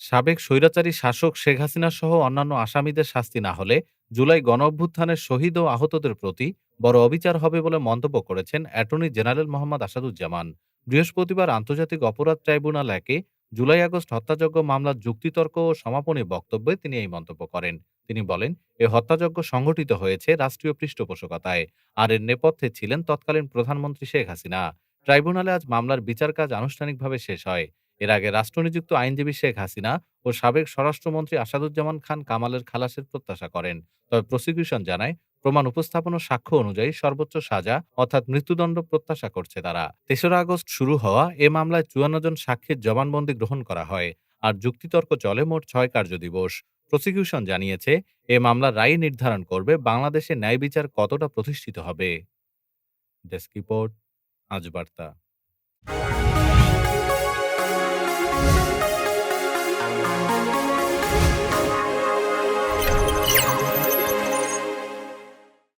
সাবেক স্বৈরাচারী শাসক শেখ হাসিনা সহ অন্যান্য আসামিদের শাস্তি না হলে জুলাই গণ অভ্যুত্থানের শহীদ ও আহতদের প্রতি বড় অবিচার হবে বলে মন্তব্য করেছেন অ্যাটর্নি জেনারেল মোহাম্মদ আসাদুজ্জামান। বৃহস্পতিবার আন্তর্জাতিক অপরাধ ট্রাইব্যুনাল একে জুলাই আগস্ট হত্যাযজ্ঞ মামলার যুক্তিতর্ক ও সমাপনী বক্তব্যে তিনি এই মন্তব্য করেন। তিনি বলেন, এ হত্যাযজ্ঞ সংঘটিত হয়েছে রাষ্ট্রীয় পৃষ্ঠপোষকতায়, আর এর নেপথ্যে ছিলেন তৎকালীন প্রধানমন্ত্রী শেখ হাসিনা। ট্রাইব্যুনালে আজ মামলার বিচার কাজ আনুষ্ঠানিকভাবে শেষ হয়। এর আগে রাষ্ট্রনিযুক্ত আইনজীবী শেখ হাসিনা ও সাবেক স্বরাষ্ট্রমন্ত্রী আসাদুজ্জামান খান কামালের খালাসের প্রত্যাশা করেন। তবে প্রসিকিউশন জানায়, প্রমাণ উপস্থাপন ও সাক্ষ্য অনুযায়ী সর্বোচ্চ সাজা অর্থাৎ মৃত্যুদণ্ড প্রত্যাশা করছে তারা। তেসরা আগস্ট শুরু হওয়া এ মামলায় চুয়ান্ন জন সাক্ষীর জবানবন্দি গ্রহণ করা হয় আর যুক্তিতর্ক চলে মোট ছয় কার্যদিবস প্রসিকিউশন জানিয়েছে, এ মামলার রায় নির্ধারণ করবে বাংলাদেশে ন্যায় বিচার কতটা প্রতিষ্ঠিত হবে। ডেস্ক রিপোর্ট, আজ বার্তা।